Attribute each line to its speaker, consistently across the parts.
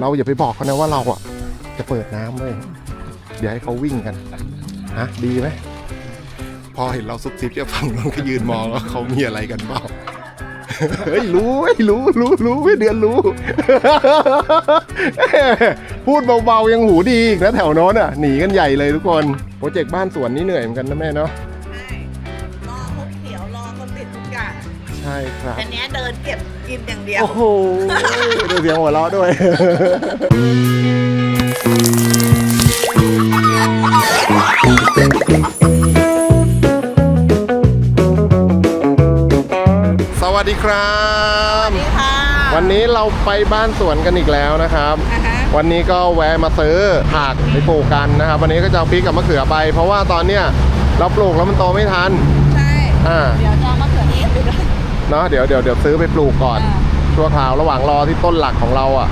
Speaker 1: เราอย่าไปบอกเขานะว่าเราอะ จะเปิดน้ำเลยเดี๋ยวให้เขาวิ่งกันฮะดีไหมพอเห็นเราซุบซิบจะฝั่งนู้นก็ยืนมองว่าเขามีอะไรกันเปล่าเฮ้ยรู้เฮ้ยรู้รู้รู้ไม่เดือนรู้ พูดเบาๆยังหูดีอีกนะแถวโน้นอะหนีกันใหญ่เลยทุกคนโปรเจกต์บ้านสวนนี่เหนื่อยเหมือนกันนะแม่เนาะ
Speaker 2: ใช่รอเขาเขียวรอเขาติดทุกอย่าง
Speaker 1: ใช่ครับ
Speaker 2: อันเนี้ยเดินเก็บ กินอย่างเดียว
Speaker 1: โอ้โหดูเสียงหัวเราะด้วย สวัสดีครับ
Speaker 2: นี่ค่ะ
Speaker 1: วันนี้เราไปบ้านสวนกันอีกแล้วนะครับ
Speaker 2: อ่าฮะ
Speaker 1: วันนี้ก็แวะมาซื้อผักไปปลูกกันนะครับ วันนี้ก็จะเอาพริกกับมะเขือไป เพราะว่าตอนเนี้ยเราปลูกแล้วมันโตไม่ทัน
Speaker 2: ใช่
Speaker 1: อ่า
Speaker 2: เดี๋ยวจะเอามะเขือ เทศไปด้วย
Speaker 1: เนาะเดี๋ยวเดี๋ยวเดี๋ยวซื้อไปปลูกก่อน
Speaker 2: อ่า
Speaker 1: ชั่วคราวระหว่างรอที่ต้นหลักของเราอะ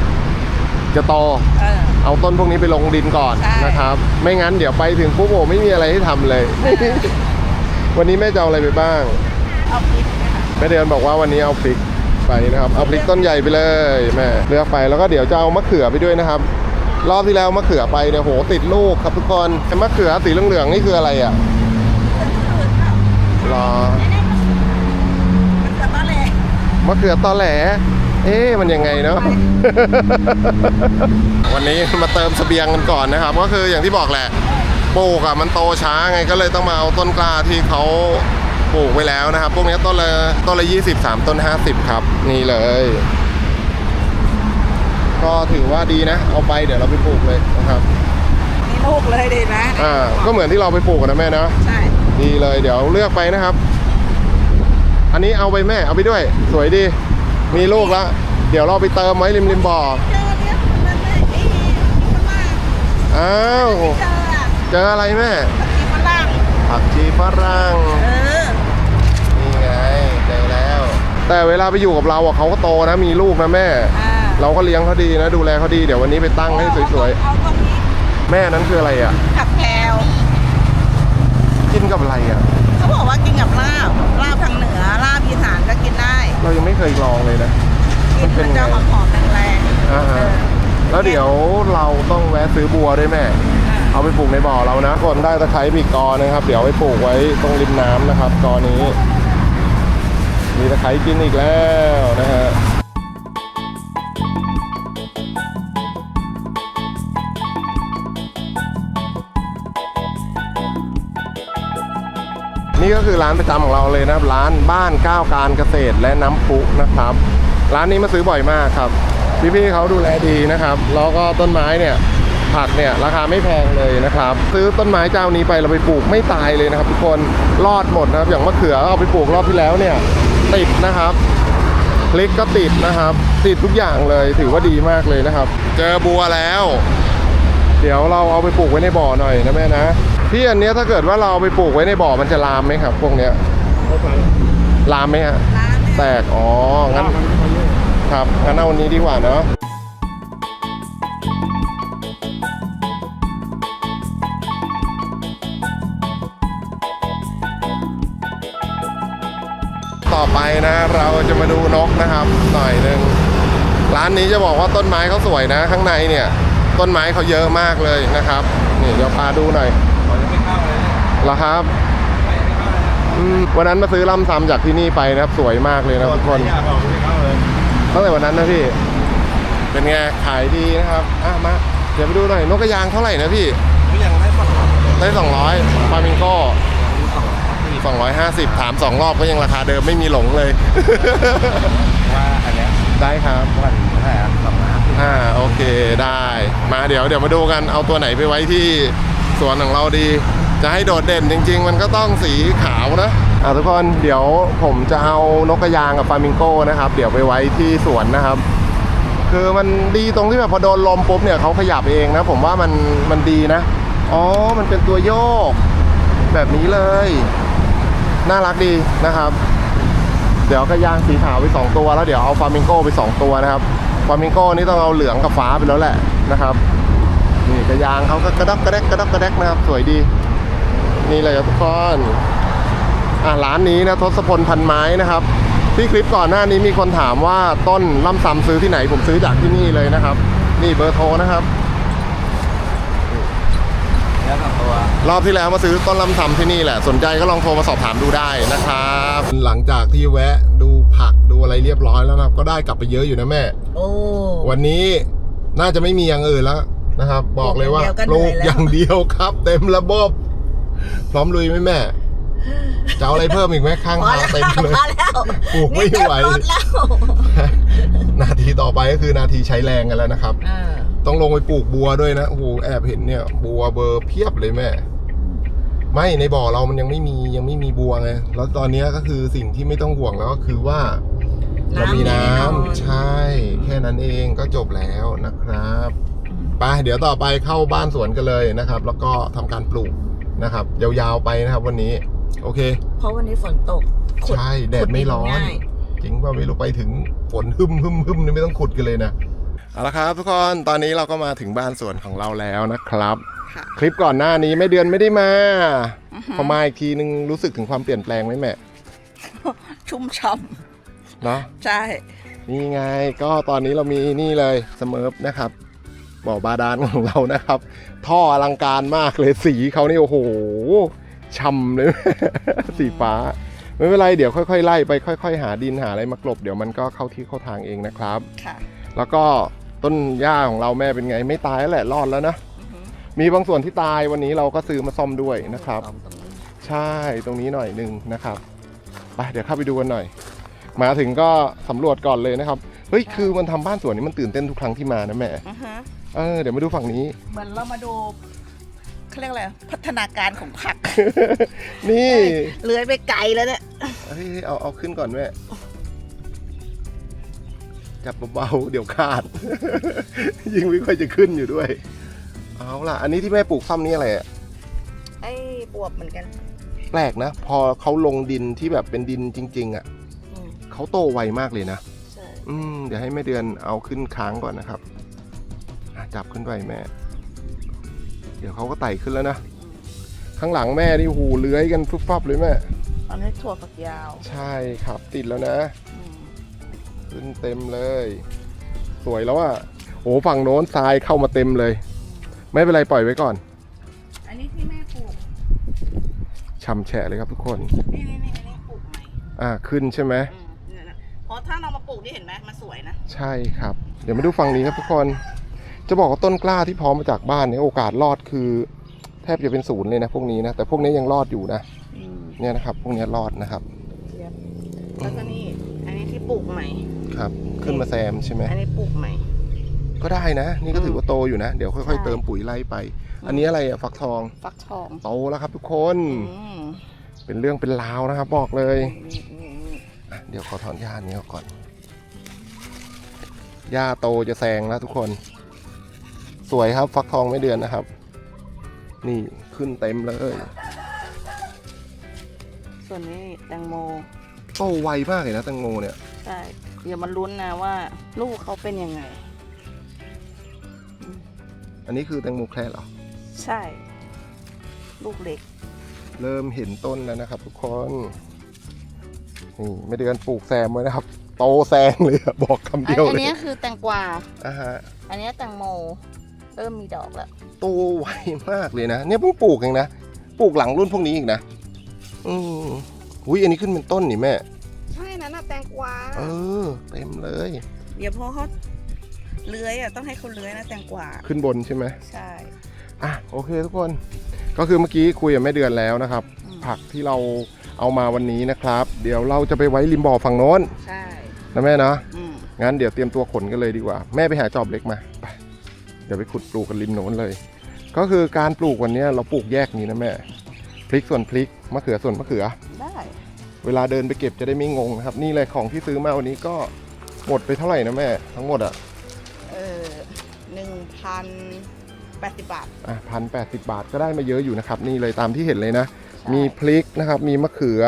Speaker 1: จะโต
Speaker 2: เออ
Speaker 1: เอาต้นพวกนี้ไปลงดินก่อน
Speaker 2: ใช่
Speaker 1: นะครับ ไม่งั้นเดี๋ยวไปถึงปุ๊บโอ้ไม่มีอะไรให้ทำเลย วันนี้แม่จะเอาอะไรไปบ้าง
Speaker 2: เอาพริกนะคะ
Speaker 1: แม่เดือนบอกว่าวันนี้เอาพริกไปนะครับ เอาพริกต้นใหญ่ไปเลยแม่เลือกไปแล้วก็เดี๋ยวจะเอามะเขือไปด้วยนะครับ รอบที่แล้วมะเขือไปเนี่ยโหติดลูกครับทุกคนไอ้มะเขือสีเหลืองๆนี่คืออะไรอะรอ
Speaker 2: มันจะมาเลย
Speaker 1: มะเขือตอแหล เอ๊ะมันยังไงเนาะ วันนี้มาเติมเสบียงกันก่อนนะครับ ก็คืออย่างที่บอกแหละ ปลูกอะมันโตช้าไงก็เลยต้องมาเอาต้นกล้าที่เขาปลูกไว้แล้วนะครับ พวกนี้ต้นละต้นละยี่สิบสามต้นห้าสิบครับ นี่เลย ก็ถือว่าดีนะ เอาไปเดี๋ยวเราไปปลูกเลยนะครับ
Speaker 2: นี่ลูกเลยดีนะ
Speaker 1: อ่าก็เหมือนที่เราไปปลูกกันนะแม่เนาะ
Speaker 2: ใช่
Speaker 1: ดีเลยเดี๋ยวเลือกไปนะครับ อันนี้เอาไปแม่เอาไปด้วย สวยดี มีลูกแล้วเดี๋ยวเราไปเติมไว้ริมริมบ่อ
Speaker 2: เจอเนี่ยมันไม่ไอ้ฝรั่ง
Speaker 1: อ้าว
Speaker 2: เจออะ
Speaker 1: เจออะไรแม่
Speaker 2: ตะกี้ฝรั่ง
Speaker 1: ผักชีฝรั่ง
Speaker 2: เออ
Speaker 1: นี่ไงเจอแล้ว แต่เวลาไปอยู่กับเราอะเขาก็โตนะมีลูกนะแม่
Speaker 2: อ่า
Speaker 1: เราก็เลี้ยงเขาดีนะ ดูแลเขาดีเดี๋ยววันนี้ไปตั้งให้สวย
Speaker 2: เอาตรงนี้
Speaker 1: ๆแม่นั้นคืออะไรอะ
Speaker 2: กับแพรว
Speaker 1: กินกับอะไรอะ
Speaker 2: เรา
Speaker 1: ยังไม่เคยลองเลยนะ
Speaker 2: กินมันจะหอมๆแรง
Speaker 1: อ่า
Speaker 2: ๆเอ
Speaker 1: ฮะ
Speaker 2: อ
Speaker 1: แล้วเดี๋ยวเราต้องแวะซื้อบัวด้วยแม่ เอาไปปลูกในบ่อเรานะคนได้ตะไคร้มีกอนะครับ เดี๋ยวเอาไปปลูกไว้ตรงริมน้ำนะครับกอนี้ มีตะไคร้กินอีกแล้วนะฮะ นี่ก็คือร้านประจำของเราเลยนะครับ ร้านบ้านก้าวการเกษตรและน้ำพุนะครับ ร้านนี้มาซื้อบ่อยมากครับ พี่ๆเขาดูแลดีนะครับแล้วก็ต้นไม้เนี่ยผักเนี่ยราคาไม่แพงเลยนะครับ ซื้อต้นไม้เจ้านี้ไปเราไปปลูกไม่ตายเลยนะครับ ทุกคนรอดหมดนะครับ อย่างมะเขือเอาไปปลูกรอบที่แล้วเนี่ยติดนะครับพลิกก็ติดนะครับ ติดทุกอย่างเลยถือว่าดีมากเลยนะครับ เจอบัวแล้ว เดี๋ยวเราเอาไปปลูกไว้ในบ่อหน่อยนะแม่นะ พี่อันเนี้ยถ้าเกิดว่าเราเอาไปปลูกไว้ในบ่อมันจะลามไหมครับ พวกเนี้ยลามไหมฮะ
Speaker 2: ร้านเนี่ย
Speaker 1: แตกอ๋องั้น ครับงั้นเอาอันนี้ดีกว่าเนาะต่อไปนะ เราจะมาดูนกนะครับ หน่อยหนึ่งร้านนี้จะบอกว่าต้นไม้เขาสวยนะ ข้างในเนี่ย ต้นไม้เขาเยอะมากเลยนะครับ นี่เดี๋ยวพาดูหน่อย เหรอครับอืมวันนั้นมาซื้อลำซำจากที่นี่ไปนะครับ สวยมากเลยนะทุกคนตั้งแต่วันนั้นนะพี่ เป็นไงขายดีนะครับอะมาเดี๋ยวไปดูหน่อยนกกระยางเท่าไหร่นะพี่
Speaker 3: ยังได้ปะ
Speaker 1: ได้สองร้อยฟามิงโก้สองร้อยห้าสิบถามสองรอบก็ยังราคาเดิมไม่มีหลงเลย
Speaker 3: ว่าอันเนี้ย
Speaker 1: ได้ครับ
Speaker 3: วันเท่าไหร่ครับสองล้าน
Speaker 1: อ่าโอเคได้ มาเดี๋ยวเดี๋ยวมาดูกันเอาตัวไหนไปไว้ที่สวนของเราดี จะให้โดดเด่นจริง ๆ มันก็ต้องสีขาวนะอ่าทุกคนเดี๋ยวผมจะเอานกกระยางกับฟามิงโก้นะครับ เดี๋ยวไปไว้ที่สวนนะครับ คือมันดีตรงที่แบบพอโดนลมปุ๊บเนี่ยเขาขยับเองนะ ผมว่ามันมันดีนะ อ๋อ มันเป็นตัวโยก แบบนี้เลย น่ารักดีนะครับ เดี๋ยวก็ย่างสีขาวไปสองตัว แล้วเดี๋ยวเอาฟามิงโก้ไปสองตัวนะครับฟามิงโก้นี่ต้องเอาเหลืองกับฟ้าไปแล้วแหละนะครับนี่กระยางเขาก็กระดักกระแดกกระดักกระแดกนะครับ สวยดี นี่เลยครับทุกคนอะร้านนี้นะทศพลพันไม้นะครับ ที่คลิปก่อนหน้านี้มีคนถามว่าต้นล่ำซำซื้อที่ไหน ผมซื้อจากที่นี่เลยนะครับ นี่เบอร์โทรนะครับ
Speaker 3: เนื้อสองตัว
Speaker 1: รอบที่แล้วมาซื้อต้นลำซำที่นี่แหละ สนใจก็ลองโทรมาสอบถามดูได้นะครับ หลังจากที่แวะดูผักดูอะไรเรียบร้อยแล้วนะครับ ก็ได้กลับไปเยอะอยู่นะแม่
Speaker 2: โอ้
Speaker 1: วันนี้น่าจะไม่มีอย่างอื่นแล้วนะครับ บอกเลยว่า
Speaker 2: ป
Speaker 1: ป
Speaker 2: ลู
Speaker 1: ลู
Speaker 2: ก
Speaker 1: ก
Speaker 2: อย่างเดียวก็เหนื่อยแล้ว
Speaker 1: อย่างเดียวครับ เต็มระบบ พร้อมลุยไหมแม่จะเอาอะไรเพิ่มอีกไหมข้าง
Speaker 2: พอ
Speaker 1: ทาง
Speaker 2: แล้ว
Speaker 1: เต็มเลย
Speaker 2: พอแล้ว
Speaker 1: ปลูกไม่ไหว
Speaker 2: นี่เต็รถแล้ว
Speaker 1: นาทีต่อไปก็คือนาทีใช้แรงกันแล้วนะครับ
Speaker 2: เออ
Speaker 1: ต้องลงไปปลูกบัวด้วยนะโอ้โหแอบเห็นเนี่ย บัวเบอร์เพียบเลยแม่ ไม่ในบ่อเรามันยังไม่มียังไม่มีบัวไงแล้วตอนนี้ก็คือสิ่งที่ไม่ต้องห่วงแล้วก็คือว่า เรามีน้ำใช่ แค่นั้นเองก็จบแล้วนะครับไปเดี๋ยวต่อไปเข้าบ้านสวนกันเลยนะครับ แล้วก็ทำการปลูก นะครับ ยาวๆไปนะครับ วันนี้ โอเค
Speaker 2: เพราะวันนี้ฝนตกขุ
Speaker 1: ใช่แดดไม่ร้อน
Speaker 2: ขุง่าย
Speaker 1: จริงว่าไม่รู้ไปถึงฝนหึมหึมหึมนี่ไม่ต้องขุดกันเลยนะเอาละครับ ทุกคนตอนนี้เราก็มาถึงบ้านสวนของเราแล้วนะครับ
Speaker 2: ค่ะ
Speaker 1: คลิปก่อนหน้านี้ไม่เดือนไม่ได้มาพอมาอีกทีนึงรู้สึกถึงความเปลี่ยนแปลงไหมแม่
Speaker 2: ชุ่มช่
Speaker 1: เนาะำ
Speaker 2: ใช่
Speaker 1: นี่ไงก็ตอนนี้เรามีนี่เลยสเมิร์ฟนะครับ บ่อบาดาลของเรานะครับ ท่ออลังการมากเลยสีเขานี่โอ้โหช่ำเลย สีฟ้า ไม่เป็นไรเดี๋ยวค่อยๆไล่ไปค่อยๆ หาดินหาอะไรมากลบ เดี๋ยวมันก็เข้าที่เข้าทางเองนะครับ
Speaker 2: ค่ะ
Speaker 1: แล้วก็ต้นหญ้าของเราแม่เป็นไงไม่ตายแล้วแหละรอดแล้วนะ
Speaker 2: อือหือ
Speaker 1: มีบางส่วนที่ตายวันนี้เราก็ซื้อมาซ่อมด้วยนะครับ
Speaker 3: ตอมตรงนี้
Speaker 1: ใช่ตรงนี้หน่อยหนึ่งนะครับไปเดี๋ยวเข้าไปดูกันหน่อย มาถึงก็สำรวจก่อนเลยนะครับ เฮ้ยคือมันทำบ้านสวนนี้มันตื่นเต้นทุกครั้งที่มานะแม่
Speaker 2: อือฮะ
Speaker 1: เออเดี๋ยวมาดูฝั่งนี้
Speaker 2: เหมือนเรามาดูเขาเรียกอะไรพัฒนาการของผัก
Speaker 1: นี่
Speaker 2: เลื้อยไปไกลแล้วเนี่ย
Speaker 1: เฮ้ยเอาเอาขึ้นก่อนแม่จับเบาๆเดี๋ยวขาด ยิงไม่ค่อยจะขึ้นอยู่ด้วย เอาล่ะ อันนี้ที่แม่ปลูกซ้ำนี่อะไรอะ
Speaker 2: ไอ้บวบเหมือนกัน
Speaker 1: แปลกนะ พอเขาลงดินที่แบบเป็นดินจริง ๆอะ่ะ
Speaker 2: อืม
Speaker 1: เขาโตไวมากเลยนะ
Speaker 2: ใช่
Speaker 1: อืมเดี๋ยวให้แม่เดือนเอาขึ้นค้างก่อนนะครับอะ จับขึ้นไปแม่ เดี๋ยวเขาก็ไต่ขึ้นแล้วนะ ข้างหลังแม่นี่หูเลื้อยกันฟุบฟับเลยแม่
Speaker 2: อันนี้ถั่วฝักยาว
Speaker 1: ใช่ครับติดแล้วนะ
Speaker 2: อืม
Speaker 1: ขึ้นเต็มเลย สวยแล้วอะ่ะโอ้ฝั่งโน้นทรายเข้ามาเต็มเลย ไม่เป็นไรปล่อยไว้ก่อน
Speaker 2: อันนี้ที่แม่ปลูก
Speaker 1: ช่ำแฉะเลยครับทุกคน
Speaker 2: นี่นี่นี่อันนี้ปลูกใหม่
Speaker 1: อ่าขึ้นใช่ไหม
Speaker 2: อืมเนี่ยนะเพราะถ้าเรามาปลูกนี่เห็นไหมมันสวยนะ
Speaker 1: ใช่ครับ เดี๋ยวมาดูฝั่งนี้ครับทุกคน จะบอกว่าต้นกล้าที่พร้อมมาจากบ้านเนี่ยโอกาสรอดคือ แทบจะเป็นศูนย์เลยนะพวกนี้นะแต่พวกนี้ยังรอดอยู่นะ
Speaker 2: อืม
Speaker 1: เนี่ยนะครับ พวกนี้รอดนะครับ
Speaker 2: เทียบแล้วก็นี่อันนี้ที่ปลูกใหม่
Speaker 1: ครับ ขึ้นมาแซมใช่ไหม
Speaker 2: อันนี้ปลูกใหม่
Speaker 1: ก็ได้นะ นี่ก็ถือว่าโตอยู่นะ เดี๋ยวค่อย
Speaker 2: ใช่
Speaker 1: ๆเติมปุ๋ยไล่ไป อันนี้อะไรอะฟักทอง
Speaker 2: ฟักทอง
Speaker 1: โตแล้วครับ ทุกคน
Speaker 2: อืม
Speaker 1: เป็นเรื่องเป็นราวนะครับ บอกเลย
Speaker 2: นี่นี่นี่
Speaker 1: อะเดี๋ยวขอถอนหญ้านี้ออกก่อนหญ้าโตจะแซงแล้วทุกคน สวยครับฟักทองไม่เดือนนะครับ นี่ขึ้นเต็มเลย
Speaker 2: ส่วนนี้แตงโม
Speaker 1: โตไวมากเลยนะแตงโมเนี่ย
Speaker 2: ใช่เดี๋ยวมาลุ้นนะว่า ลูกเขาเป็นยังไง
Speaker 1: อันนี้คือแตงโมแคระเหรอ
Speaker 2: ใช่ ลูกเล็ก
Speaker 1: เริ่มเห็นต้นแล้วนะครับ ทุกคนนี่ไม่เดือนปลูกแซมไว้นะครับ โตแซงเลยอะบอกคำ
Speaker 2: อัน
Speaker 1: เดียว
Speaker 2: อัน
Speaker 1: เลย
Speaker 2: นี้คือแตงกวา
Speaker 1: อ่าฮะ
Speaker 2: อันนี้แตงโม เริ่มมีดอกแล้ว
Speaker 1: โตไวมากเลยนะ เนี่ยเพิ่งปลูกเองนะ ปลูกหลังรุ่นพวกนี้อีกนะ อืมอุ้ยอันนี้ขึ้นเป็นต้นนี่แม่
Speaker 2: ใช่นั่นน่ะแตงกวา
Speaker 1: เออ เต็มเลย
Speaker 2: เดี๋ยวพอเขาเลื้อยอะต้องให้เขาเลื้อยนะแตงกวา
Speaker 1: ขึ้นบนใช่ไหม
Speaker 2: ใช่
Speaker 1: อะโอเคทุกคน ก็คือเมื่อกี้คุยกับแม่เดือนแล้วนะครับ
Speaker 2: อืม
Speaker 1: ผักที่เราเอามาวันนี้นะครับ เดี๋ยวเราจะไปไว้ริมบ่อฝั่งโน้น
Speaker 2: ใช่
Speaker 1: นะแม่นะ
Speaker 2: อืม
Speaker 1: งั้นเดี๋ยวเตรียมตัวขนกันเลยดีกว่า แม่ไปหาจอบเล็กมาไป เดี๋ยวไปขุดปลูกกันริมโน้นเลย ก็คือการปลูกวันเนี้ยเราปลูกแยกนี้นะแม่พริกส่วนพริกมะเขือส่วนมะเขือ
Speaker 2: ได้
Speaker 1: เวลาเดินไปเก็บจะได้ไม่งงนะครับ นี่เลยของที่ซื้อมาวันนี้ก็หมดไปเท่าไหร่นะแม่ ทั้งหมดอะ
Speaker 2: เออหนึ่งพันแปดสิบบาท
Speaker 1: อะพันแปดสิบบาทก็ได้มาเยอะอยู่นะครับ นี่เลยตามที่เห็นเลยนะ
Speaker 2: ใช่
Speaker 1: มีพริกนะครับ มีมะเขือ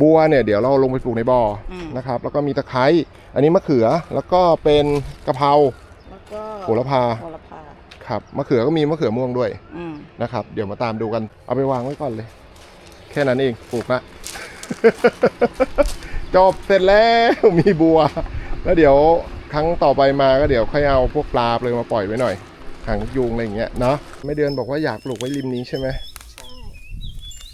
Speaker 1: บัวเนี่ยเดี๋ยวเราลงไปปลูกในบ่ออ
Speaker 2: ม
Speaker 1: นะครับ แล้วก็มีตะไคร้อันนี้มะเขือแล้วก็เป็นกะเพรา
Speaker 2: แล้วก็
Speaker 1: โหระพา
Speaker 2: โหระพา
Speaker 1: ครับมะเขือก็มีมะเขือม่วงด้วย
Speaker 2: อืม
Speaker 1: นะครับ เดี๋ยวมาตามดูกัน เอาไปวางไว้ก่อนเลย แค่นั้นเองปลูกละ จบเสร็จแล้วมีบัว แล้วเดี๋ยวครั้งต่อไปมาก็เดี๋ยวค่อยเอาพวกปลาเลยมาปล่อยไว้หน่อยหางยุงอะไรอย่างเงี้ยเนาะไม่เดือนบอกว่าอยากปลูกไว้ริมนี้ใช่ไหม
Speaker 2: ใช่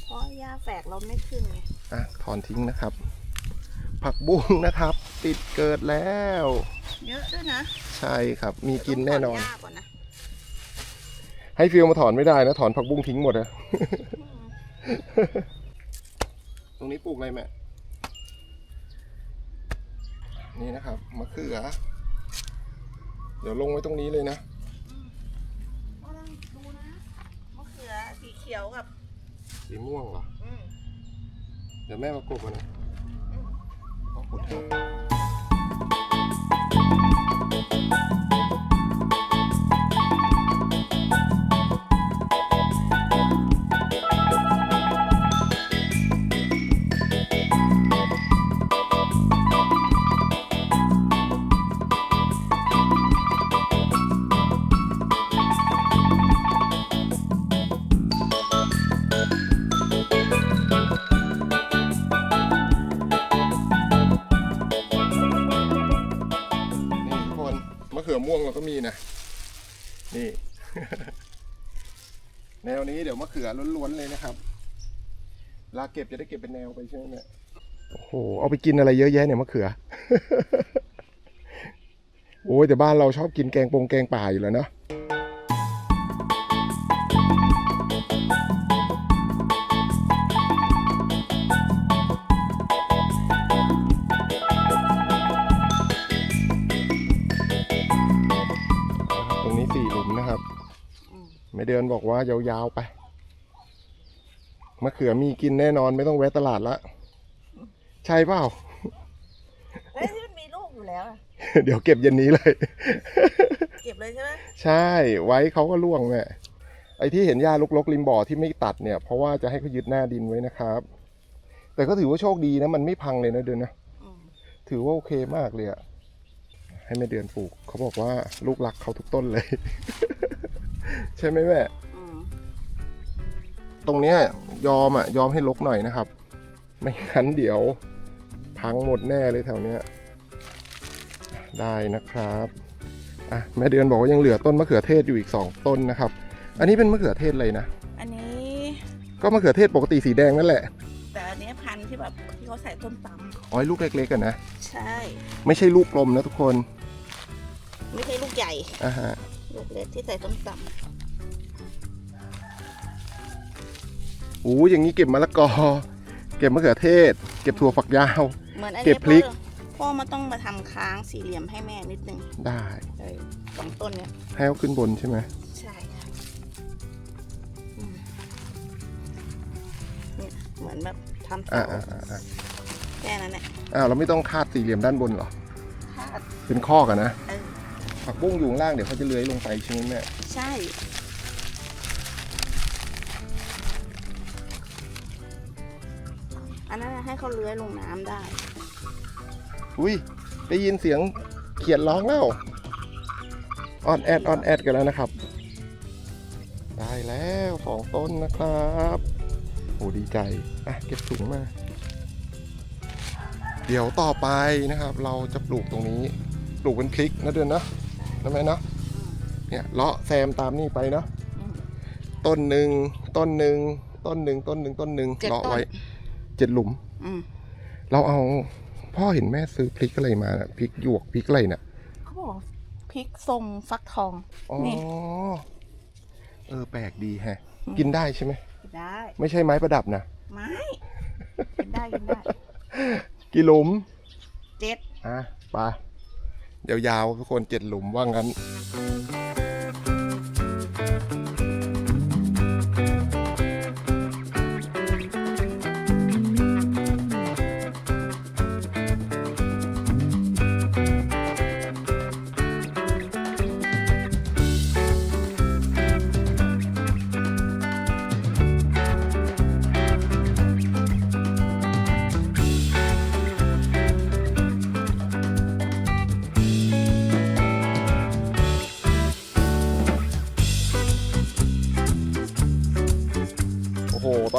Speaker 2: เพราะหญ้าแฝกเราไม่ขึ้นไง
Speaker 1: อะถอนทิ้งนะครับ ผักบุ้งนะครับ ติดเกิดแล้ว
Speaker 2: เยอะด้วยนะ
Speaker 1: ใช่ครับ มีกินแน่นอน
Speaker 2: ต้งถหญ้าก่อนนะ
Speaker 1: ให้ฟิลมาถอนไม่ได้นะถอนผักบุ้งทิ้งหมดอะตรงนี้ปลูกอะไรแม่นี่นะครับมะเขือ เดี๋ยวลงไว้ตรงนี้เลยนะ
Speaker 2: ก็ต้องดูนะมะเขือสีเขียวกับ
Speaker 1: สีม่วงเหรอ
Speaker 2: อืม
Speaker 1: เดี๋ยวแม่มากบมันนะ
Speaker 2: อืม
Speaker 1: ขอบคุณครับ ล้วนๆเลยนะครับลาเก็บจะได้เก็บเป็นแนวไปใช่ไหมเนี่ยโอ้โหเอาไปกินอะไรเยอะแยะเนี่ยมะเขือ โอ้ยแต่บ้านเราชอบกินแกงปงแกงป่าอยู่แล้วเนาะตรงนี้สี่หลุมนะครับ
Speaker 2: อืม
Speaker 1: ไม่เดินบอกว่ายาวๆไป มะเขือมีกินแน่นอนไม่ต้องแวะตลาดละ ใช่เปล่า
Speaker 2: เฮ้ยที่มันมีลูกอยู่แล้วอะ
Speaker 1: เดี๋ยวเก็บเย็นนี้เลย
Speaker 2: เก็บเลยใช่ไหม
Speaker 1: ใช่ไว้เขาก็ล่วงแม่ไอ้ที่เห็นหญ้าลกๆริมบ่อที่ไม่ตัดเนี่ย เพราะว่าจะให้เขายึดหน้าดินไว้นะครับ แต่ก็ถือว่าโชคดีนะ มันไม่พังเลยนะเดือนนะ
Speaker 2: อืม
Speaker 1: ถือว่าโอเคมากเลยอะให้แม่เดือนปลูก เขาบอกว่าลูกรักเขาทุกต้นเลย ใช่ไหมแม่
Speaker 2: อืม
Speaker 1: ตรงเนี้ยยอมอะยอมให้ลกหน่อยนะครับ ไม่งั้นเดี๋ยวพังหมดแน่เลยแถวเนี้ยได้นะครับอะแม่เดือนบอกว่ายังเหลือต้นมะเขือเทศอยู่อีกสองต้นนะครับ อันนี้เป็นมะเขือเทศเลยนะ
Speaker 2: อันนี้
Speaker 1: ก็มะเขือเทศปกติสีแดงนั่นแหละ
Speaker 2: แต่อันนี้พันธุ์ที่แบบที่เขาใส่ต้มต
Speaker 1: อ๋อยลูกเล็กๆกันนะำ
Speaker 2: ใช่
Speaker 1: ไม่ใช่ลูกกลมนะทุกคน
Speaker 2: ไม่ใช่ลูกใหญ่
Speaker 1: อ่าฮะ
Speaker 2: ลูกเล็กที่ใส่ต้มต
Speaker 1: โอ้ยอย่างนี้เก็บมะละกอ เก็บมะเขือเทศ เก็บถั่วฝักยาวำ
Speaker 2: เหมือนอัน
Speaker 1: เก็
Speaker 2: นี้
Speaker 1: บพริก
Speaker 2: พ่อพ่อมาต้องมาทำค้างสี่เหลี่ยมให้แม่นิดนึง
Speaker 1: ได้
Speaker 2: เออสองต้นเนี่ย
Speaker 1: ให้เอาขึ้นบนใช่ไหม
Speaker 2: ใช่ค่ะอืมเนี่ยเหมือนแบบทำ
Speaker 1: อ่า
Speaker 2: เสา
Speaker 1: อ่าอ่าอ่า
Speaker 2: แค่นั้นแหละ
Speaker 1: อ้าวเราไม่ต้องคาดสี่เหลี่ยมด้านบนเหรอ
Speaker 2: คาด
Speaker 1: เป็นข้อกันนะ
Speaker 2: เออ
Speaker 1: ผักบุ้งอยู่ข้างล่างเดี๋ยวเขาจะเลื้อยลงไปใช่ไหมแม่
Speaker 2: ใช่ อันนั้นน่ะให้เขาเลื้อยลงน้ำได้
Speaker 1: อุ้ยได้ยินเสียงเขียดร้องแล้วออนแอดออนแอดกันแล้วนะครับ ได้แล้วสองต้นนะครับโอ้ดีใจอะเก็บถุงมา เดี๋ยวต่อไปนะครับ เราจะปลูกตรงนี้ ปลูกเป็นพริกนะเดือนนะนะแม่เนาะเนี่ยเลาะแซมตามนี่ไปเนาะ
Speaker 2: อืม
Speaker 1: ต้นหนึ่งต้นหนึ่งต้นหนึ่งต้นหนึ่งต้นหนึ่ง
Speaker 2: เจ็ด
Speaker 1: เลาะ
Speaker 2: ต้น
Speaker 1: ไว้ เจ็ดหลุม
Speaker 2: อืม
Speaker 1: เราเอาพ่อเห็นแม่ซื้อพริกอะไรมาน่ะพริกหยวกพริกอะไรน่ะ
Speaker 2: เขาบอกพริกทรงฟักทอง
Speaker 1: อ๋อ
Speaker 2: นี่
Speaker 1: เออแปลกดีแฮะ กินได้ใช่ไหม
Speaker 2: กินได้
Speaker 1: ไม่ใช่ไม้ประดับนะ
Speaker 2: ไม่กินได้กินได้
Speaker 1: กี่หลุม
Speaker 2: เจ็ด
Speaker 1: อะไปยาวๆทุกคนเจ็ดหลุมว่างั้น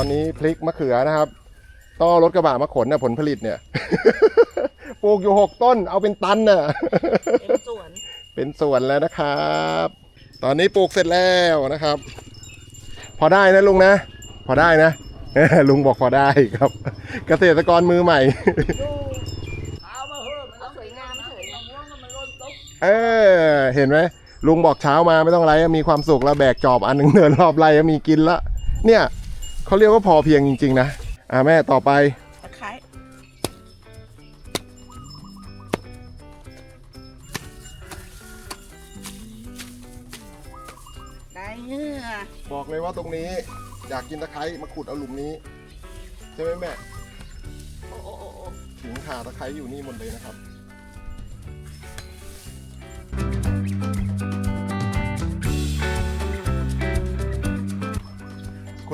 Speaker 1: อ้โหตอนนี้พลิกมะเขือนะครับต้องเอารถกระบะมาขนนะผลผลิตเนี่ย ปลูกอยู่หกต้น เอาเป็นตันน่ะ
Speaker 2: เป็นสวน
Speaker 1: เป็นสวนแล้วนะครับ ตอนนี้ปลูกเสร็จแล้วนะครับ พอได้นะลุงนะ พอได้นะ ลุงบอกพอได้ครับ เกษตรกรมือใหม่
Speaker 2: เอาสวยงามเฉย
Speaker 1: เออ เห็นไหมลุงบอกเช้ามาไม่ต้องไรมีความสุขแล้วแบกจอบอันหนึ่งเดินรอบไร่มีกินละ เนี่ย เขาเรียกว่าพอเพียงจริง ๆ นะ อ่าแม่ต่อไป
Speaker 2: ตะไคร้ได้เหงื่อ
Speaker 1: บอกเลยว่าตรงนี้ อยากกินตะไคร้มาขุดเอาหลุมนี้ ใช่ไหมแม่
Speaker 2: โอ้โอ้โอ้โอ้
Speaker 1: ถึงขาตะไคร้อยู่นี่หมดเลยนะครับ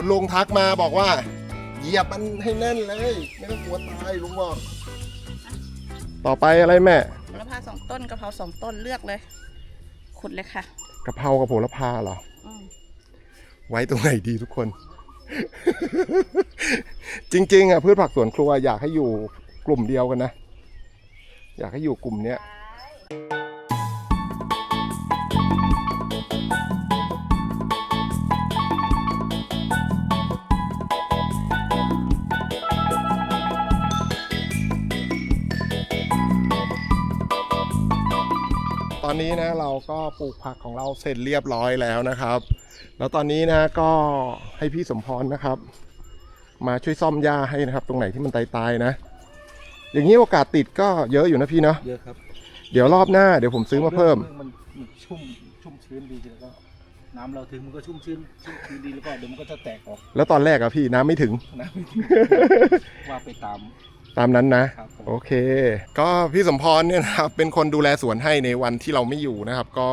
Speaker 1: คุณลุงทักมาบอกว่า เหยียบมันให้แน่นเลย ไม่ต้องกลัวตายลุงบอก ต่อไปอะไรแม่
Speaker 2: โหระพาสองต้นกะเพราสองต้นเลือกเลย ขุดเลยค่ะ
Speaker 1: กะเพรากับโหระพาเหรอ
Speaker 2: อืม
Speaker 1: ไว้ตรงไหนดีทุกคน จริงๆอะพืชผักสวนครัวอยากให้อยู่กลุ่มเดียวกันนะ อยากให้อยู่กลุ่มเนี้ย อนนี้นะเราก็ปลูกผักของเราเสร็จเรียบร้อยแล้วนะครับ แล้วตอนนี้นะก็ให้พี่สมพรนะครับ มาช่วยซ่อมหญ้าให้นะครับ ตรงไหนที่มันตายๆนะ อย่างนี้โอกาสติดก็เยอะอยู่นะพี่เนาะ
Speaker 3: เยอะครับ
Speaker 1: เดี๋ยวรอบหน้าเดี๋ยวผมซื้อมาเพิ่ม
Speaker 3: มันมันชุ่มชุ่มชื้นดีแล้วก็น้ำเราถึงมันก็ชุ่มชื้นชุ่มชื้นดีแล้วก็เดี๋ยวมันก็จะแตกออก
Speaker 1: แล้วตอนแรกอะพี่น้ำไม่ถึง
Speaker 3: น้ำว่าไปตาม
Speaker 1: ตามนั้นนะ
Speaker 3: ครับผม
Speaker 1: โอเค ก็พี่สมพรเนี่ยนะครับเป็นคนดูแลสวนให้ในวันที่เราไม่อยู่นะครับ ก็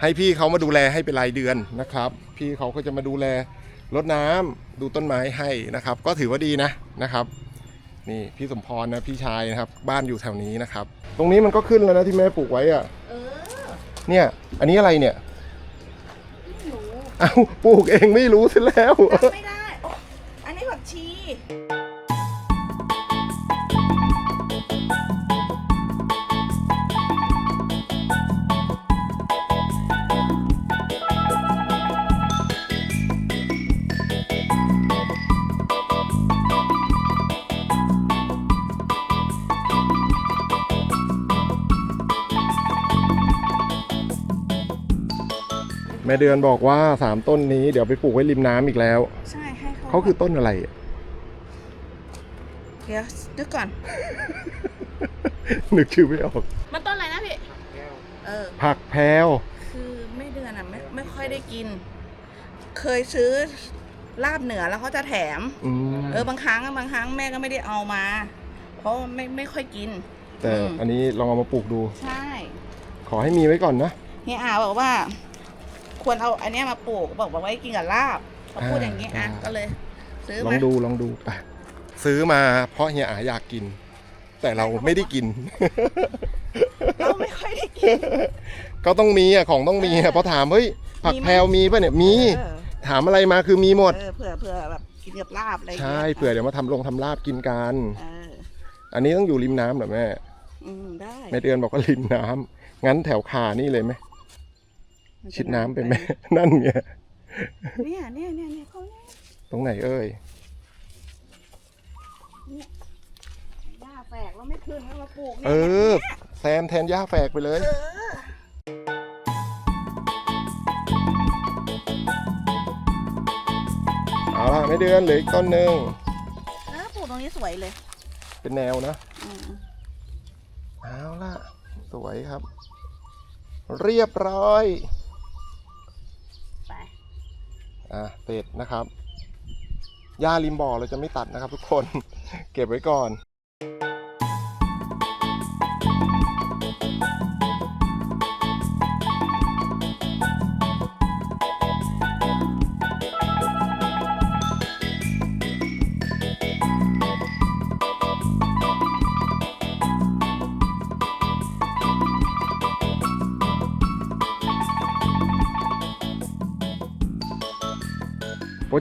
Speaker 1: ให้พี่เขามาดูแลให้เป็นรายเดือนนะครับ พี่เขาก็จะมาดูแลรดน้ำดูต้นไม้ให้นะครับ ก็ถือว่าดีนะนะครับ นี่พี่สมพรนะพี่ชายนะครับ บ้านอยู่แถวนี้นะครับ ตรงนี้มันก็ขึ้นแล้วนะที่แม่ปลูกไว้อะ
Speaker 2: เออ
Speaker 1: เนี่ย อันนี้อะไรเนี่ย
Speaker 2: ไม่รู้
Speaker 1: เอาปลูกเองไม่รู้ซะแล้ว
Speaker 2: จำไม่ได้โอ๊ะอันนี้ผักชี
Speaker 1: แม่เดือนบอกว่าสามต้นนี้เดี๋ยวไปปลูกไว้ริมน้ำอีกแล้ว
Speaker 2: ใช่ให้เขา
Speaker 1: เขาคือต้นอะไรอะ
Speaker 2: เดี๋ยวนึกก่อน
Speaker 1: นึกชื่อไม่ออก
Speaker 2: มันต้นอะไรนะพี่ เออ
Speaker 1: ผักแพรว
Speaker 2: คือไม่เดือนอะไม่ไม่ค่อยได้กิน เคยซื้อลาบเหนือแล้วเขาจะแถม
Speaker 1: อืม
Speaker 2: เออบางครั้งอะบางครั้งแม่ก็ไม่ได้เอามา เพราะไม่ไม่ค่อยกิน
Speaker 1: แต่
Speaker 2: อืม
Speaker 1: อันนี้ลองเอามาปลูกดู
Speaker 2: ใช่
Speaker 1: ขอให้มีไว้ก่อนนะ
Speaker 2: เฮียอาบอกว่า ควรเอาอันเนี้ยมาปลูกบอกบอกไว้กินกับลาบเขาพูดอย่างนี้อะ
Speaker 1: อ่า
Speaker 2: ก็เลย ซื้อ
Speaker 1: ลอ
Speaker 2: มาง
Speaker 1: ดูลองดูอะซื้อมาเพราะเฮียอาอยากกิน แต่เราไม่ได้กิน
Speaker 2: เราไม่ค่อยได้กิน
Speaker 1: ก็ต้องมีอะของต้องมีอะเพราะถามเฮ้ยผัก
Speaker 2: มีไหม
Speaker 1: แพรวมีป่ะเนี่ยมี
Speaker 2: เออ
Speaker 1: ถามอะไรมาคือมีหมด
Speaker 2: เออเผื่อเผื่อแบบกินกับลาบอะไรอย่าง
Speaker 1: ใช่
Speaker 2: เงี้ย
Speaker 1: เผื่อเดี๋ยวมาทำลงทำลาบกินกัน
Speaker 2: เออ
Speaker 1: อันนี้ต้องอยู่ริมน้ำเหรอแม่
Speaker 2: อืมได้
Speaker 1: แม่เดือนบอกว่าริมน้ำงั้นแถวขานี่เลยไหม
Speaker 2: มัจะ
Speaker 1: ชิดน้ำเป็นไหม นั่นไง
Speaker 2: เนี่ยเนี่ยเนี่ยเนี่ยเขาเนี่ย
Speaker 1: ตรงไหนเอ่ย
Speaker 2: หญ้าแฝกแล้วไม่คืนแล้วมาปลูกเนี่ย
Speaker 1: เออ แซมแทนหญ้าแฝกไปเลย
Speaker 2: เออ
Speaker 1: เอาล่ะไม่เดือนเหลืออีกต้นหนึ่ง
Speaker 2: เออปลูกตรงนี้สวยเลย
Speaker 1: เป็นแนวนะ
Speaker 2: อืม
Speaker 1: เอาล่ะ สวยครับ เรียบร้อย
Speaker 2: ไป
Speaker 1: อะเสร็จนะครับหญ้าริมบ่อเราจะไม่ตัดนะครับ ทุกคน เก็บไว้ก่อน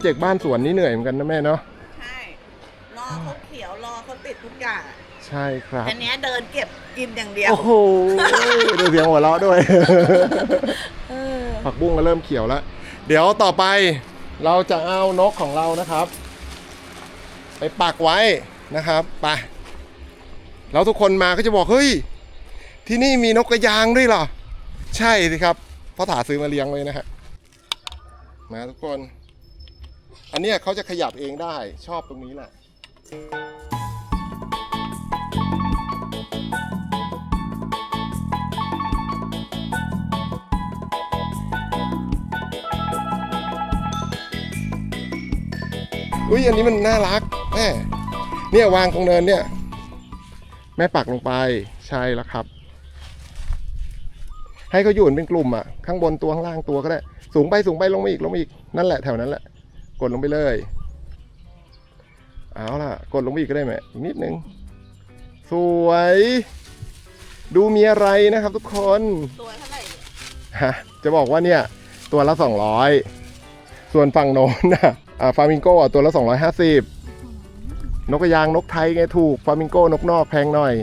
Speaker 1: เจกต์บ้านสวนนี่เหนื่อยเหมือนกันนะแม่เนาะ
Speaker 2: ใช่รอเขาเขียวรอเขาติดทุกอย่างอะ
Speaker 1: ใช่ครับ
Speaker 2: อันเนี้ยเดินเก็บกินอย่างเดียว
Speaker 1: โอ้โหดูเสียงหัวเราะด้วย
Speaker 2: เออ
Speaker 1: ผักบุ้งก็เริ่มเขียวแล้วเดี๋ยวต่อไปเราจะเอานกของเรานะครับ ไปปักไว้นะครับไปแล้วทุกคนมาก็จะบอกเฮ้ย ที่นี่มีนกกระยางด้วยเหรอ ใช่สิครับเพราะถาซื้อมาเลี้ยงไว้นะฮะมาทุกคน อันเนี้ยเขาจะขยับเองได้ชอบตรงนี้แหละอุ้ยอันนี้มันน่ารักแม่เนี่ยวางตรงเนินเนี่ย แม่ปักลงไปใช่แล้วครับ ให้เขาอยู่เป็นกลุ่มอะ ข้างบนตัวข้างล่างตัวก็ได้ สูงไปสูงไปลงมาอีกลงมาอีกนั่นแหละแถวนั้นแหละ กดลงไปเลย เอาล่ะ กดลงไปอีกก็ได้ไหมอีกนิดนึง สวย ดูมีอะไรนะครับทุกคน
Speaker 2: ตัวเท่าไหร่เนี่ย
Speaker 1: ฮะจะบอกว่าเนี่ย ตัวละ 200 ส่วนฝั่งโน้นนะอ่าฟามิงโก้ตัวละ 250 นกกระยางนกไทยไงถูกฟามิงโก้นกนอกแพงหน่อย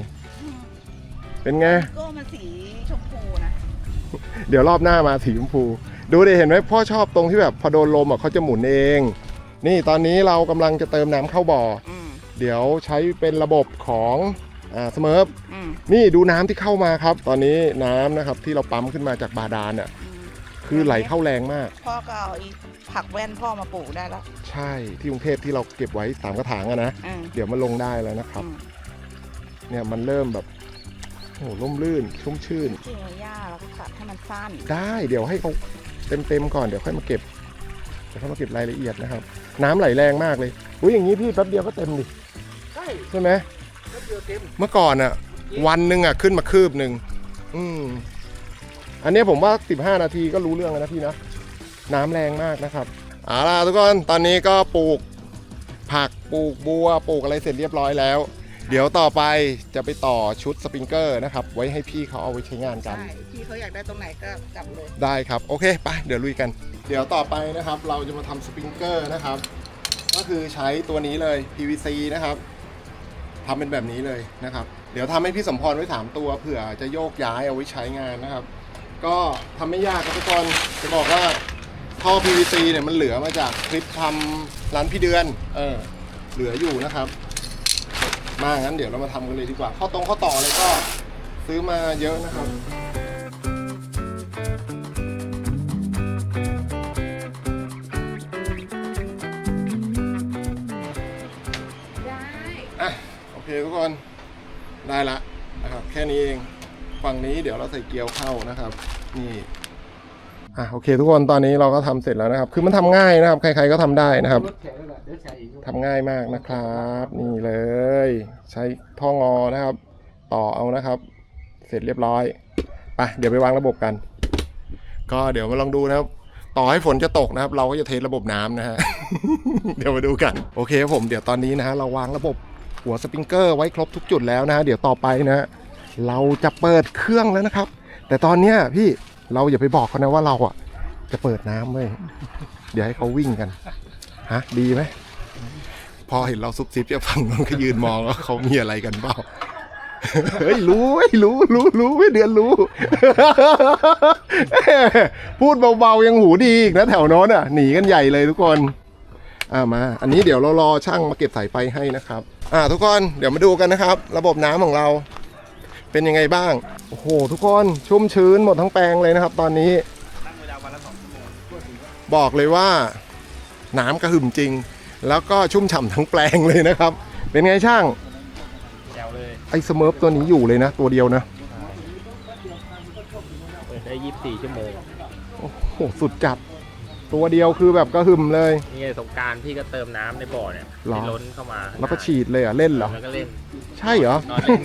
Speaker 1: เป็นไง
Speaker 2: โก้มันสีชมพูนะ
Speaker 1: เดี๋ยวรอบหน้ามาสีชมพู ดูดิเห็นไหมพ่อชอบตรงที่แบบพอโดนลมอะเขาจะหมุนเอง นี่ตอนนี้เรากำลังจะเติมน้ำเข้าบ่อ
Speaker 2: อืม
Speaker 1: เดี๋ยวใช้เป็นระบบของอ่าสเมิร์ฟ
Speaker 2: อืม
Speaker 1: นี่ดูน้ำที่เข้ามาครับ ตอนนี้น้ำนะครับที่เราปั๊มขึ้นมาจากบาดาลอะ
Speaker 2: อืม
Speaker 1: คือไหลเข้าแรงมาก
Speaker 2: พ่อก็เอาอีผักแว่นพ่อมาปลูกได้แล้ว
Speaker 1: ใช่ที่กรุงเทพที่เราเก็บไว้สามกระถางอะนะ
Speaker 2: อืม
Speaker 1: เดี๋ยวมันลงได้แล้วนะครับ
Speaker 2: อืม
Speaker 1: เนี่ยมันเริ่มแบบโอ้โหร่มรื่นชุ่มชื่น
Speaker 2: จริงๆหญ้าเราก็ตัดให้มันสั้น
Speaker 1: ได้เดี๋ยวให้เขา เต็มๆก่อนเดี๋ยวค่อยมาเก็บเดี๋ยวค่อยมาเก็บรายละเอียดนะครับ น้ำไหลแรงมากเลยอุ้ยอย่างนี้พี่แป๊บเดียวก็เต็มดิ
Speaker 3: ใช่
Speaker 1: ใช่ไหม
Speaker 3: แป๊บเดียวเต็ม
Speaker 1: เมื่อก่อนอะวันหนึ่งอะขึ้นมาคืบหนึ่งอืมอันเนี้ยผมว่า 15 นาทีก็รู้เรื่องแล้วนะพี่นะน้ำแรงมากนะครับเอาล่ะทุกคนตอนนี้ก็ปลูกผักปลูกบัวปลูกอะไรเสร็จเรียบร้อยแล้ว เดี๋ยวต่อไปจะไปต่อชุดสปริงเกอร์นะครับ ไว้ให้พี่เขาเอาไว้ใช้งานกัน
Speaker 2: ใช่พี่เขาอยากได้ตรงไหนก็จับเลย
Speaker 1: ได้ครับ โอเคไปเดี๋ยวลุยกัน เดี๋ยวต่อไปนะครับ เราจะมาทำสปริงเกอร์นะครับ ก็คือใช้ตัวนี้เลย PVC นะครับทำเป็นแบบนี้เลยนะครับ เดี๋ยวทำให้พี่สมพรไว้3ตัวเผื่อจะโยกย้ายเอาไว้ใช้งานนะครับ ก็ทำไม่ยากครับทุกคนจะบอกว่าท่อ PVC เนี่ยมันเหลือมาจากคลิปทำร้านพี่เดือน เออเหลืออยู่นะครับ มางั้นเดี๋ยวเรามาทำกันเลยดีกว่า ข้อตรงข้อต่ออะไรก็ซื้อมาเยอะนะครับ
Speaker 2: ได้
Speaker 1: อะโอเคทุกคนได้ละนะครับ แค่นี้เอง ฝั่งนี้เดี๋ยวเราใส่เกี๊ยวเข้านะครับ นี่ อะโอเค ทุกคนตอนนี้เราก็ทำเสร็จแล้วนะครับ คือมันทำง่ายนะครับ ใครๆก็ทำได้นะครับ
Speaker 3: รถแข็งแล้วล่ะเดี๋ยวใส่อีก
Speaker 1: ทำง่ายมากนะครับ นี่เลย ใช้ท่องอนะครับ ต่อเอานะครับ เสร็จเรียบร้อยไปเดี๋ยวไปวางระบบกัน ก็เดี๋ยวมาลองดูนะครับต่อให้ฝนจะตกนะครับ เราก็จะเทสระบบน้ำนะฮะ เดี๋ยวมาดูกัน โอเคครับผมเดี๋ยวตอนนี้นะฮะเราวางระบบหัวสปริงเกอร์ไว้ครบทุกจุดแล้วนะฮะเดี๋ยวต่อไปนะฮะเราจะเปิดเครื่องแล้วนะครับ แต่ตอนเนี้ยพี่ เราอย่าไปบอกเขานะว่าเราอะ จะเปิดน้ำเว้ยเดี๋ยวให้เขาวิ่งกัน ฮะ ดีไหม พอเห็นเราซุบซิบจะฟังมันก็ยืนมองว่าเขามีอะไรกันเปล่า เฮ้ยรู้เว้ยรู้รู้รู้ไม่เดือนรู้ พูดเบาๆยังหูดีอีกนะแถวโน้นอะหนีกันใหญ่เลยทุกคนอ่ามา อันนี้เดี๋ยวเรารอช่างมาเก็บสายไฟให้นะครับ อ่า ทุกคนเดี๋ยวมาดูกันนะครับ ระบบน้ำของเรา เป็นยังไงบ้าง โอ้โห ทุกคนชุ่มชื้นหมดทั้งแปลงเลยนะครับ ตอนนี้
Speaker 3: ตั้งเวลาวันละสองชั่วโมงทั่วถึง
Speaker 1: บอกเลยว่าน้ำกระหึ่มจริง แล้วก็ชุ่มฉ่ำทั้งแปลงเลยนะครับ เป็นไงช่าง
Speaker 3: แจวเลย
Speaker 1: ไอ้สเมิร์ฟตัวนี้อยู่เลยนะ ตัวเดียวนะ
Speaker 3: เปิดได้ยี่สิบสี่ชั่วโมง
Speaker 1: โอ้โห สุดจัด ตัวเดียวคือแบบกระหึ่มเลย
Speaker 4: นี่ไงสงกรารพี่ก็เติมน้ำในบ่อเนี่ย
Speaker 1: หรอ
Speaker 4: ที่ล้นเข้ามา
Speaker 1: แล้วก็ฉีดเลยเหรอะเล่นเหรอ
Speaker 4: แล้วก็เล่น
Speaker 1: ใช่เหรอ
Speaker 4: นอนเล่น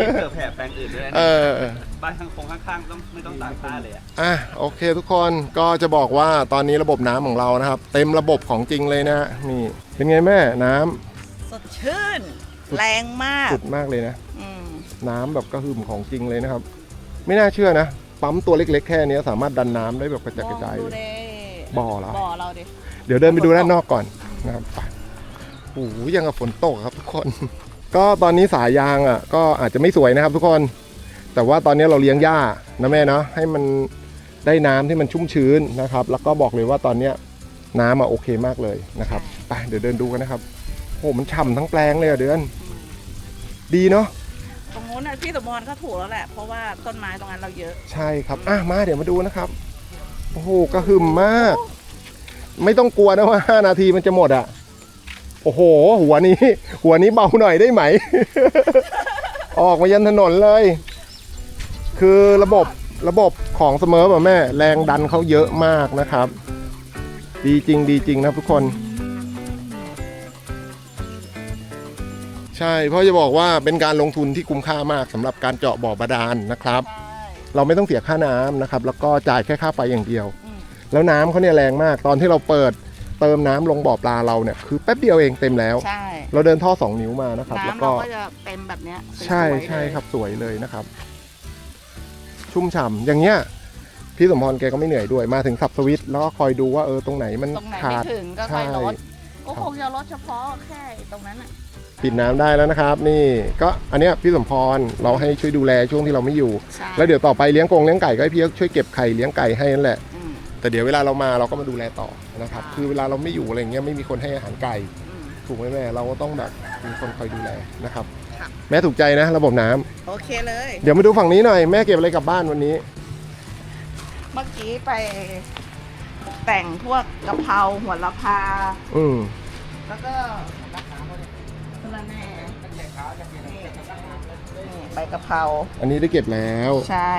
Speaker 5: นี่เผื่อแผ่แปลงอื่นด้วย
Speaker 1: เอ
Speaker 5: นะ
Speaker 1: อ
Speaker 5: บ้านข้างคงข้างๆต้องไม่ต้องตากผ้าเลยอะ
Speaker 1: อะโอเคทุกคนก็จะบอกว่าตอนนี้ระบบน้ำของเรานะครับ เต็มระบบของจริงเลยนะนี่เป็นไงแม่น้ำ
Speaker 2: สดชื่น แรงมาก
Speaker 1: สุดมากเลยนะ
Speaker 2: อืม
Speaker 1: น้ำแบบกระหึ่มของจริงเลยนะครับ ไม่น่าเชื่อนะ ปั๊มตัวเล็กๆแค่นี้สามารถดันน้ำได้แบบกระจายกระจาย
Speaker 2: มอง
Speaker 1: เล
Speaker 2: ดู
Speaker 1: ย
Speaker 2: ดิ
Speaker 1: บ่อเหรอ
Speaker 2: บ่อเราดิ
Speaker 1: เดี๋ยวเดินไปดูด้านนอกก่อนนะครับไปโอ้โหยังกับฝนตกครับทุกคน ก็ตอนนี้สายยางอะ ก็อาจจะไม่สวยนะครับทุกคน แต่ว่าตอนนี้เราเลี้ยงหญ้านะแม่เนาะให้มันได้น้ำที่มันชุ่มชื้นนะครับ แล้วก็บอกเลยว่าตอนเนี้ยน้ำอะโอเคมากเลยนะครับไปเดี๋ยวเดินดูกันนะครับโอ้มันฉ่ำทั้งแปลงเลยอะเดือน ดีเนาะ
Speaker 2: ตรงนู้นน่ะพี่สมพรก็ถูกแล้วแหละ เพราะว่าต้นไม้ตรงนั้นเราเยอะ
Speaker 1: ใช่ครับ อะ มาเดี๋ยวมาดูนะครับ โอ้โหกระหึ่มมาก ไม่ต้องกลัวนะว่า5นาทีมันจะหมดอะ โอ้โห หัวนี้ หัวนี้เบาหน่อยได้ไหม ออกมายันถนนเลย คือระบบระบบของเสมอป่ะแม่ แรงดันเขาเยอะมากนะครับ ดีจริงดีจริงนะทุกคน ใช่เพราะจะบอกว่าเป็นการลงทุนที่คุ้มค่ามากสำหรับการเจาะบ่อบาดาลนะครับ เราไม่ต้องเสียค่าน้ำนะครับ แล้วก็จ่ายแค่ค่าไฟอย่างเดียว
Speaker 2: อืม
Speaker 1: แล้วน้ำเขาเนี่ยแรงมาก ตอนที่เราเปิดเติมน้ำลงบ่อปลาเราเนี่ยคือแป๊บเดียวเองเต็มแล้ว
Speaker 2: ใช่
Speaker 1: เราเดินท่อ 2 นิ้วมานะครับ แล้ว
Speaker 2: น้ำ
Speaker 1: ก็
Speaker 2: เราก็จะเต็มแบบเนี้ย
Speaker 1: ใช่
Speaker 2: สวยๆ
Speaker 1: ใช่
Speaker 2: เลย
Speaker 1: ครับสวยเลยนะครับ ชุ่มฉ่ำอย่างเงี้ยพี่สมพรแกก็ไม่เหนื่อยด้วยมาถึงสับสวิตช์แล้วก็คอยดูว่าเออตรงไหนมัน
Speaker 2: ตรงไหน
Speaker 1: ขา
Speaker 2: ไม่
Speaker 1: ด
Speaker 2: ถึงก็
Speaker 1: ใช่
Speaker 2: ค่อยลดก็คงจะลดเฉพาะแค่ตรงนั้นอะ
Speaker 1: ปิดน้ำได้แล้วนะครับ นี่ก็อันเนี้ยพี่สมพรเราให้ช่วยดูแลช่วงที่เราไม่อยู่
Speaker 2: ใช่
Speaker 1: แล้วเดี๋ยวต่อไปเลี้ยงกรงเลี้ยงไก่ก็ให้พี่ช่วยเก็บไข่เลี้ยงไก่ให้นั่นแหละ
Speaker 2: อืม
Speaker 1: แต่เดี๋ยวเวลาเรามาเราก็มาดูแลต่อนะครับ
Speaker 2: ค่ะ
Speaker 1: คือเวลาเราไม่อยู่อะไรเงี้ยไม่มีคนให้อาหารไก่
Speaker 2: อืม
Speaker 1: ถูกไหมแม่เราก็ต้องแบบมีคนคอยดูแลนะครับ
Speaker 2: ค่ะ
Speaker 1: แม่ถูกใจนะ ระบบน้ำ
Speaker 2: โอเคเลย
Speaker 1: เดี๋ยวมาดูฝั่งนี้หน่อยแม่เก็บอะไรกลับบ้านวันนี้
Speaker 2: เมื่อกี้ไปแต่งพวกกะเพราหัวละพา
Speaker 1: อืม
Speaker 2: แล้วก็ ใบกะเพรา
Speaker 1: อันนี้ได้เก็บแล้ว
Speaker 2: ใช่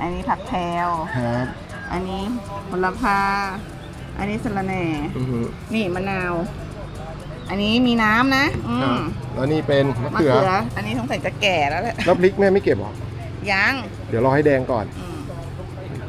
Speaker 2: อันนี้ผักแพรว
Speaker 1: ครับ
Speaker 2: อันนี้หัวละพาอันนี้สะระแหน่
Speaker 1: อือฮึ
Speaker 2: นี่มะนาว อันนี้มีน้ำนะอื
Speaker 1: ครับ
Speaker 2: ม
Speaker 1: แล้วนี่เป็นมะ
Speaker 2: มะ
Speaker 1: เขือ
Speaker 2: เขืออันนี้สงสัยจะแก่แล้วแหละ
Speaker 1: แล้วพริกแม่ไม่เก็บหรอ
Speaker 2: ยัง
Speaker 1: เดี๋ยวรอให้แดงก่อน
Speaker 2: อืม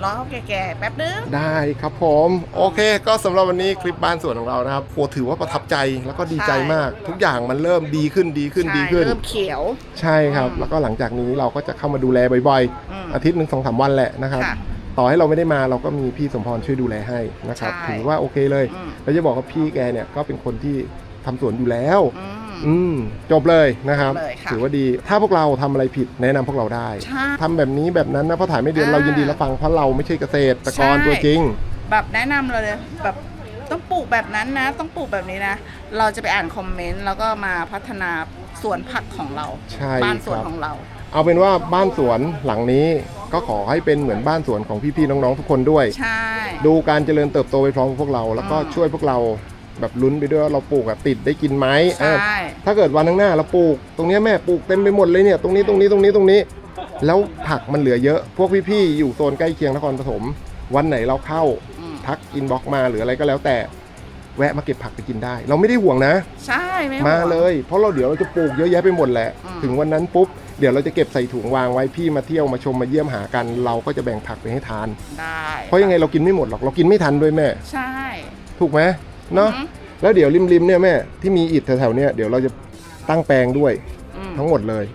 Speaker 2: รอเขาแก่ๆแป๊บนึง
Speaker 1: ได้ครับผม โอเค ก็สำหรับวันนี้คลิปบ้านสวนของเรานะครับโอ้ถือว่าประทับใจแล้วก็ดีใจมาก ทุกอย่างมันเริ่มดีขึ้นดีขึ้น
Speaker 2: ใช่
Speaker 1: ดีขึ้น
Speaker 2: เริ่มเขียว
Speaker 1: ใช่ครับ
Speaker 2: อืม
Speaker 1: แล้วก็หลังจากนี้เราก็จะเข้ามาดูแลบ่อย
Speaker 2: อืม
Speaker 1: ๆ อาทิตย์หนึ่งสองสามวันแหละนะครับ
Speaker 2: ค่ะ
Speaker 1: ต่อให้เราไม่ได้มาเราก็มีพี่สมพรช่วยดูแลให้นะครับ
Speaker 2: ใช่
Speaker 1: ถือว่าโอเคเลย
Speaker 2: อืม
Speaker 1: แล้วจะบอกว่าพี่แกเนี่ยก็เป็นคนที่ทำสวนอยู่แล้ว
Speaker 2: อืม
Speaker 1: อืมจบเลยนะครับ
Speaker 2: จบเลยค่ะ
Speaker 1: ถือว่าดี ถ้าพวกเราทำอะไรผิดแนะนำพวกเราได้
Speaker 2: ใช่
Speaker 1: ทำแบบนี้แบบนั้นนะเพราะถ่ายไม่เดือน
Speaker 2: อ่า
Speaker 1: เรายินดีรับฟังเพราะเราไม่ใช่เกษตรกร
Speaker 2: ใช่
Speaker 1: ตัวจริง
Speaker 2: แบบแนะนำเราเลยแบบต้องปลูกแบบนั้นนะ ต้องปลูกแบบนี้นะ เราจะไปอ่านคอมเมนต์แล้วก็มาพัฒนาสวนผักของเรา
Speaker 1: ใช่
Speaker 2: บ้านสวน
Speaker 1: ครับ
Speaker 2: ของเรา
Speaker 1: เอาเป็นว่าบ้านสวนหลังนี้ก็ขอให้เป็นเหมือนบ้านสวนของพี่ๆน้องๆทุกคนด้วย
Speaker 2: ใช่
Speaker 1: ดูการเจริญเติบโตไปพร้อมกับพวกเรา แล้วก็
Speaker 2: อืม
Speaker 1: ช่วยพวกเรา แบบลุ้นไปด้วยว่าเราปลูกอะติดได้กินไหม
Speaker 2: ใช่
Speaker 1: ถ้าเกิดวันข้างหน้าเราปลูก ตรงเนี้ยแม่ปลูกเต็มไปหมดเลยเนี่ยตรงนี้ตรงนี้ตรงนี้ตรงนี้ แล้วผักมันเหลือเยอะ พวกพี่ๆอยู่โซนใกล้เคียงนครปฐมวันไหนเราเข้า
Speaker 2: อืม
Speaker 1: ทักอินบ็อกมาหรืออะไรก็แล้วแต่ แวะมาเก็บผักไปกินได้ เราไม่ได้ห่วงนะ
Speaker 2: ใช่ไม่
Speaker 1: มา
Speaker 2: ห่วง
Speaker 1: เลย เพราะเราเดี๋ยวเราจะปลูกเยอะแยะไปหมดแหละ
Speaker 2: อืม
Speaker 1: ถึงวันนั้นปุ๊บ เดี๋ยวเราจะเก็บใส่ถุงวางไว้พี่มาเที่ยวมาชมมาเยี่ยมหากัน เราก็จะแบ่งผักไปให้ทาน
Speaker 2: ได้
Speaker 1: เพราะยังไงเรากินไม่หมดหรอกเรากินไม่ทันด้วยแม่
Speaker 2: ใช่
Speaker 1: ถูกไหม เนาะ
Speaker 2: อืม
Speaker 1: แล้วเดี๋ยวริมๆเนี่ยแม่ที่มีอิฐแถวๆเนี่ยเดี๋ยวเราจะตั้งแปลงด้วย
Speaker 2: อืม
Speaker 1: ทั้งหมดเลย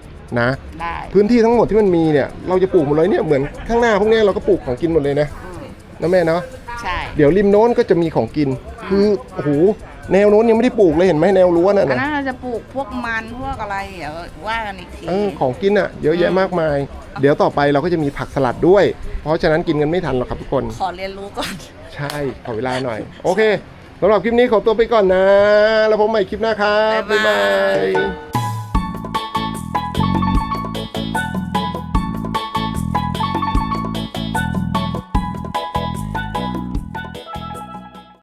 Speaker 1: นะ
Speaker 2: ได้
Speaker 1: พื้นที่ทั้งหมดที่มันมีเนี่ยเราจะปลูกหมดเลยเนี่ยเหมือนข้างหน้าพวกเนี้ยเราก็ปลูกของกินหมดเลยนะ
Speaker 2: อืม
Speaker 1: นะแม่เนาะ
Speaker 2: ใช่
Speaker 1: เดี๋ยวริมโน้นก็จะมีของกิน คือโอ้โหแนวโน้นยังไม่ได้ปลูกเลยเห็นไหมแนวรั้วน่ะ
Speaker 2: อัน
Speaker 1: นะ
Speaker 2: นั้นเราจะปลูกพวกมันพวกอะไรเดี๋ยวว่ากันอีกที
Speaker 1: เออของกินอะเยอะแยะมากมาย เดี๋ยวต่อไปเราก็จะมีผักสลัดด้วย เพราะฉะนั้นกินกันไม่ทันหรอกครับทุกคน
Speaker 2: ขอเรียนรู้ก่อน
Speaker 1: ใช่ขอเวลาหน่อย โอเค สำหรับคลิปนี้ขอตัวไปก่อนนะ แล้วพบใหม่คลิปหน้าครับ บ๊ายบาย